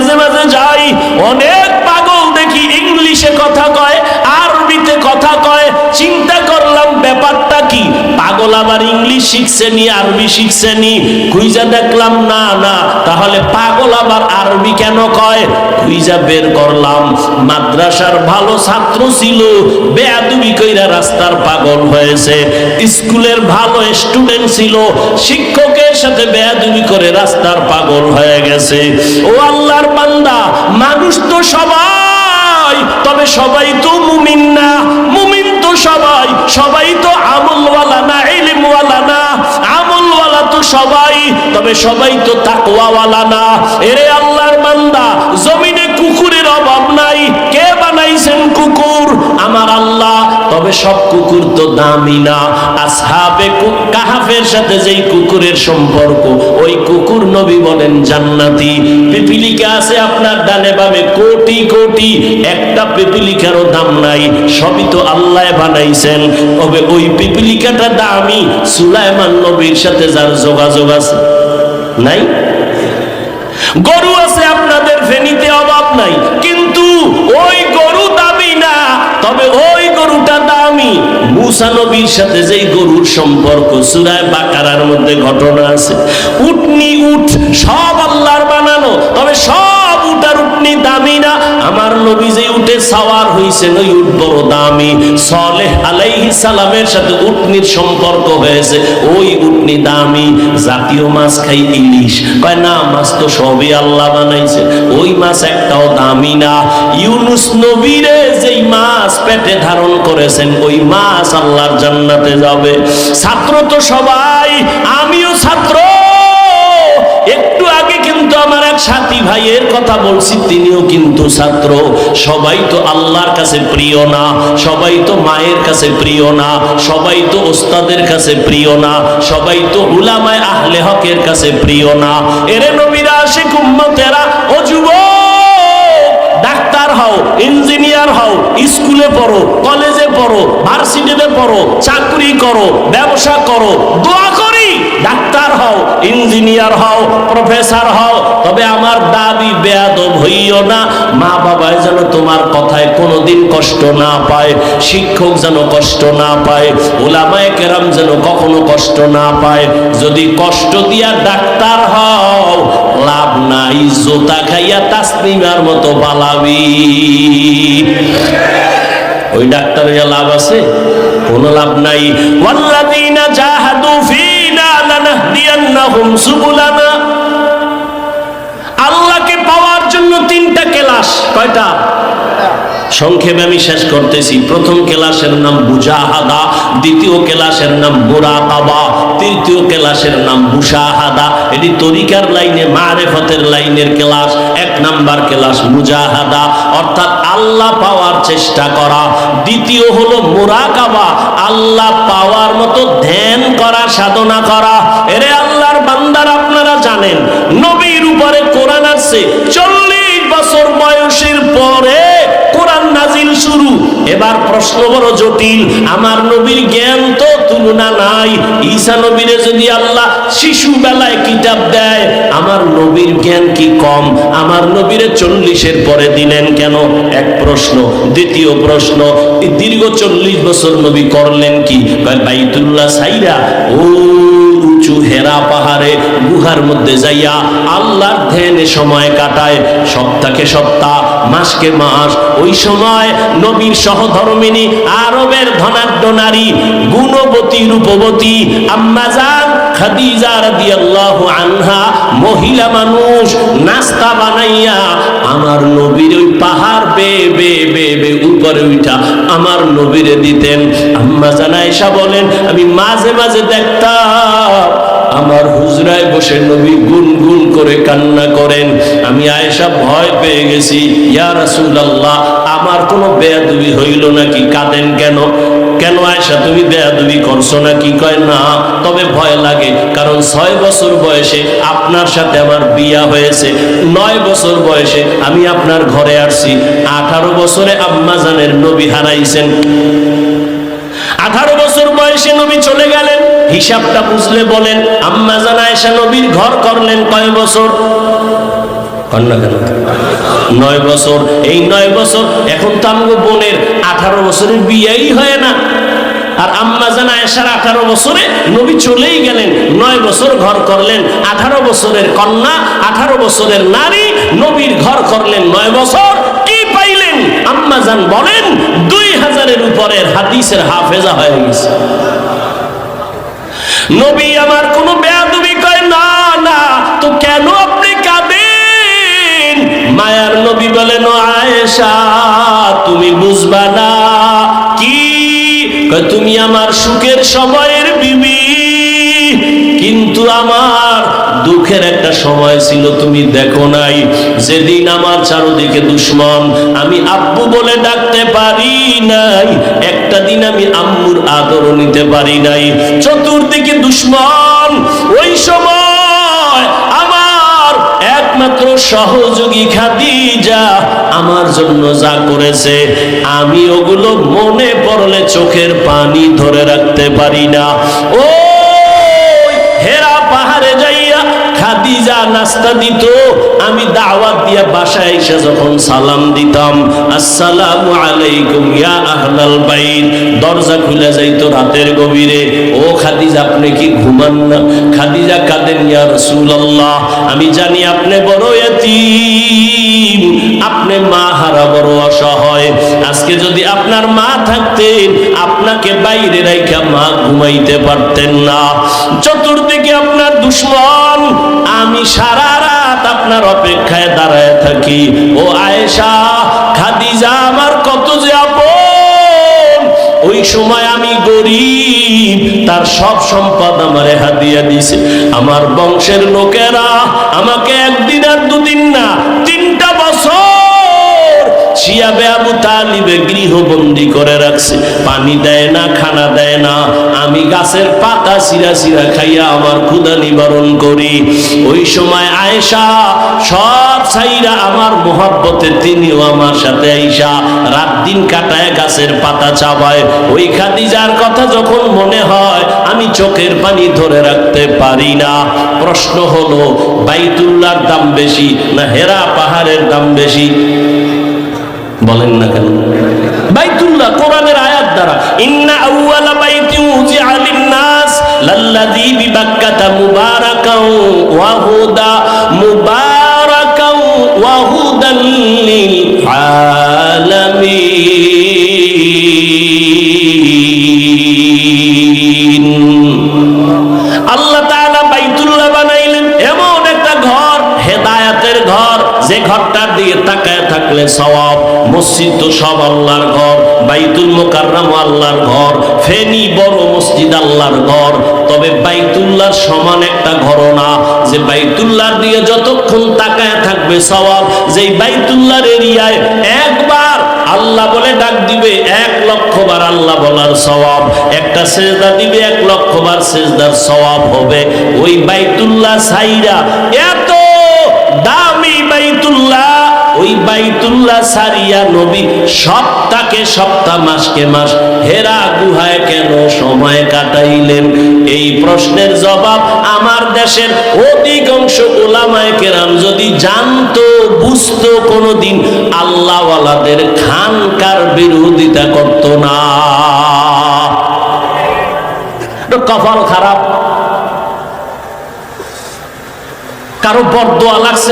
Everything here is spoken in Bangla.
মাঝে মাঝে যাই অনেক পাগল দেখি ইংলিশে কথা কয় আরবিতে কথা কয় চিন্তা করলাম ব্যাপারটা কি পাগল আবার ইংলিশ আরবি দেখলাম, না না, তাহলে পাগল আবার আরবি কেন কয়? বের করলাম, মাদ্রাসার ভালো ছাত্র ছিল, বেয়াদুবি কইরা রাস্তার পাগল হয়েছে। স্কুলের ভালো স্টুডেন্ট ছিল, শিক্ষকের সাথে বেয়াদুবি করে রাস্তার পাগল হয়ে গেছে। ও আল্লাহর বান্দা, মানুষ তো সবাই তবে সবাই তো তাকওয়াওয়ালা না। এরে আল্লাহর বান্দা, জমিনে কুকুরের অভাব নাই। কে বানাইছেন কুকুর? আমার আল্লাহ, তবে সব কুকুর তো দামি না। আসহাবে কাহাফের সাথে যেই কুকুরের সম্পর্ক, ওই কুকুর নবী বলেন, জান্নাতি। পিপিলিকা আছে আপনার ডানে বামে, কোটি কোটি, একটা পিপিলিকারও দাম নাই। সবই তো আল্লাহ বানাইছেন। তবে ওই পিপিলিকাটা দামি, সুলাইমান নবীর সাথে যার যোগাযোগ আছে। নাই? গরু আছে, আপনাদের ফেনীতে অভাব নাই। কিন্তু ওই গরু দামি না, তবে ওই গরুটা দামি। মুসা নবীর সাথে যেই গরুর সম্পর্ক, সুরায় বাকারার মধ্যে ঘটনা আছে। উটনি উট সব আল্লাহর বানানো, তবে সব উটার উটনি দামি না। আমার নবী যে উটে সাওয়ার হইছেন, ওই উট বড় দামি। সলেহ আলাইহিস সালামের সাথে উটনির সম্পর্ক হয়েছে, ওই উটনি দামি। জাতীয় মাছ খাই ইলিশ। কয়, না, মাছ তো সবই আল্লাহ বানাইছে। ওই মাছ একটাও দামি না। ইউনুস নবীরে যেই মাছ পেটে ধারণ করেছেন, ওই মাছ আল্লাহর জান্নাতে যাবে। ছাত্র তো সবাই, আমিও ছাত্র ভাইয়ের কথা বলছি, তিনিও কিন্তু ছাত্র। সবাই তো আল্লাহর কাছে প্রিয় না, সবাই তো মায়ের কাছে প্রিয় না, সবাই তো ওস্তাদের কাছে প্রিয় না, সবাই তো উলামায় আহলে হকের কাছে প্রিয় না। এরে নবীরা আসে কুম্মতেরা ও যুবক, ডাক্তার হও, ইঞ্জিনিয়ার হও, স্কুলে পড়ো, কলেজে পড়ো, ভার্সিটিতে পড়ো, চাকরি করো, ব্যবসা করো, দোয়া করি। ডাক্তার হও, ইঞ্জিনিয়ার হও, প্রফেসর হও, তবে আমার দাবি বেয়াদব হইও না। মা বাবায় যেন তোমার কথায় কোনোদিন কষ্ট না পায়, শিক্ষক যেন কষ্ট না পায় ওলামায় কেরাম যেন কখনো কষ্ট না পায়। যদি কষ্ট দিয়া ডাক্তার হও, লাভ নাই, জোতা খাইয়া তাসলিমার মতো পালাবি। ওই ডাক্তারের লাভ আছে? কোনো লাভ নাই। ওয়াল্লাযীনা জাহাদু ফীনা আল্লাহকে পাওয়ার জন্য তিনটা ক্লাস। কয়টা? সংক্ষেপে আমি শেষ করতেছি। প্রথম ক্লাসের নাম বুজাহাদা দ্বিতীয় ক্লাসের নাম মুরাকাবা, তৃতীয় ক্লাসের নাম বুশাহাদা এটি তরিকার লাইনে, মারেফতের লাইনের ক্লাস। এক নাম্বার ক্লাস মুজাহাদা। অর্থাৎ আল্লাহ পাওয়ার চেষ্টা করা। দ্বিতীয় হলো মুরাকাবা। আল্লাহ পাওয়ার মতো ধ্যান করা, সাধনা করা। এরে আপনারা জানেন, নবীর উপরে কোরআন আছে। চল্লিশ বছর বয়সের পরে কোরআন নাজিল শুরু। এবার প্রশ্ন বড় জটিল, আমার নবীর জ্ঞান তো তুলনা নাই। ঈসা নবীরে যদি আল্লাহ শিশু বেলায় কিতাব দেয়, আমার নবীর জ্ঞান কি কম? আমার নবীরে চল্লিশের পরে দিলেন কেন? এক প্রশ্ন। দ্বিতীয় প্রশ্ন দীর্ঘ চল্লিশ বছর নবী করলেন কি? বাইতুল্লাহ সাইরা, ও গুহার মধ্যে যাইয়া আল্লাহর ধ্যানে সময় কাটায়। সপ্তাহে সপ্তাহ, মাসকে মাস। ওই সময় নবীর সহধর্মিনী আরবের ধনাঢ্য নারী, গুণবতী, রূপবতী আম্মাজান খাদিজা রাদিয়াল্লাহু আনহা, মহিলা মানুষ, নাস্তা বানাইয়া আমার নবীর ওই পাহাড় বে বে বে বে উপরে উঠা আমার নবীরে দিতেন। আম্মা জানাইসা বলেন, আমি মাঝে মাঝে দেখতাম আমার হুজরায় বসে নবী গুন গুন করে কান্না করেন। আমি আয়েশা ভয় পেয়ে গেছি। ইয়া রাসূলুল্লাহ, আমার কোনো বেয়াদবি হইল নাকি? কাঁদেন কেন? কেন আয়েশা, তুমি বেয়াদবি করছ নাকি? কয়, না, তবে ভয় লাগে, কারণ ছয় বছর বয়সে আপনার সাথে আমার বিয়া হয়েছে। নয় বছর বয়সে আমি আপনার ঘরে আসছি। আঠারো বছরে আম্মা জানের নবী হারাইছেন। আঠারো বছর বয়সে নবী চলে গেলেন। হিসাবটা বুঝলে বলেন, আম্মা জানা এসা নবীর ঘর করলেন কয় বছর? নয় বছর। এই নয় বছর এখন তো আমগো বোনের আঠারো বছরের বিয়েই হয় না। আর আম্মা জানা এসার আঠারো বছরে নবী চলেই গেলেন, নয় বছর ঘর করলেন, আঠারো বছরের কন্যা, আঠারো বছরের নারী, নবীর ঘর করলেন নয় বছর। কি পাইলেন? আম্মা জান বলেন, দুই হাজারের উপরের হাদিসের হাফেজা হয়ে গেছে। নবী আমার কোনো বেয়াদবি কয়, না না, তো কেন আপনি কাঁদেন? মায়ার নবী বলেন আয়েশা, তুমি বুঝবা না কি? তুমি আমার সুখের সময়ের বিবি। কিন্তু আমার দুঃখের একটা সময় ছিল, তুমি দেখো নাই। যেদিন আমার চারদিকে দুশ্মন, আমি আব্বু বলে ডাকতে পারি নাই। একটা দিন আমি আম্মুর আদর নিতে পারি নাই। চতুর্দিকে দুশ্মন, ওই সময় আমার একমাত্র সহযোগী খাদিজা আমার জন্য যা করেছে, আমি ওগুলো মনে পড়লে চোখের পানি ধরে রাখতে পারি না। ও খাদিজা নাস্তা দিত, আমি দাওয়াত বাসায় এসে যখন সালাম দিতাম আলাইকুম ইয়া আহলাল বাইত। দরজা খুলে যাইতো রাতের গভীরে। ও খাদিজা, আপনি কি ঘুমান না? খাদিজা কাঁদেন ইয়া রাসূলুল্লাহ, আমি জানি আপনি বড় এতিম আপনি মা হারা বড় অসহায়। আজকে যদি আপনার মা থাকতেন, আপনাকে বাইরে রাইখা মা ঘুমাইতে পারতেন না। চতুর্দিকে আপনার দুশ্মন আমি সারা রাত আপনার অপেক্ষায় দাঁড়ায় থাকি। ও আয়েশা, খাদিজা আমার কত যে আপন। ওই সময় আমি গরিব, তার সব সম্পদ আমারে হাতিয়া দিছে। আমার বংশের লোকেরা আমাকে একদিন আর দুদিন না বছর শিয়াবে আবু তালিবে গৃহবন্দী করে রাখছে। পানি দেয় না, খানা দেয় না। আমি গাছের পাতা সিরা সিরা খাইয়া আমার ক্ষুধা নিবারণ করি। ওই সময় আয়েশা সব ছাইরা আমার মোহাব্বতে তিনিও আমার সাথে আইসা রাত দিন কাটায় গাছের পাতা চাবায়। ওই খাদিজার কথা যখন মনে হয়, আমি চোখের পানি ধরে রাখতে পারি না। প্রশ্ন হলো বাইতুল্লার দাম বেশি না হেরা পাহাড়ের দাম বেশি? বলেন না কেন? বাইতুল্লাহ কোরআনের আয়াত দ্বারা, ইন্না আউওয়ালা বাইতি উজিআ লিন-নাস লাল্লাযী বিবাক্কাতা মুবারাকাও ওয়া হুদা, মুবারাকাও ওয়া হুদাল লিল আলামিন আল্লাহ তাআলা বাইতুল্লাহ বানাইলেন এমন একটা ঘর, হেদায়াতের ঘর, যে ঘরটার দিকে তাকায় থাকলে সওয়াব মসজিদ তো সব আল্লাহর ঘর, বাইতুল মোকাররম আল্লাহর ঘর, ফেনি বড় মসজিদ আল্লাহর ঘর। তবে বাইতুল্লাহর সমান একটা ঘর না যে বাইতুল্লাহর দিয়ে যতক্ষণ তাকায় থাকবে সওয়াব, যেই বাইতুল্লাহর এরিয়ায় একবার আল্লাহ বলে ডাক দিবে, এক লক্ষ বার আল্লাহ বলার সওয়াব, একটা সেজদা দিবে, এক লক্ষ বার সেজদার সওয়াব হবে। ওই বাইতুল্লাহ সাইরা এত দামি বাইতুল্লাহ ওই বাইতুল্লাহ সারিয়া নবী সপ্তাহকে সপ্তাহ, মাসকে মাস, হেরা গুহায় কেন সময় কাটাইলেন? এই প্রশ্নের জবাব আমার দেশের অধিকাংশ ওলামায় কেরাম যদি জানতো, বুঝতো, কোনোদিন আল্লাহওয়ালাদের খানকার বিরোধিতা করত না। কপাল খারাপ। কারও বরদোয়া লাগছে।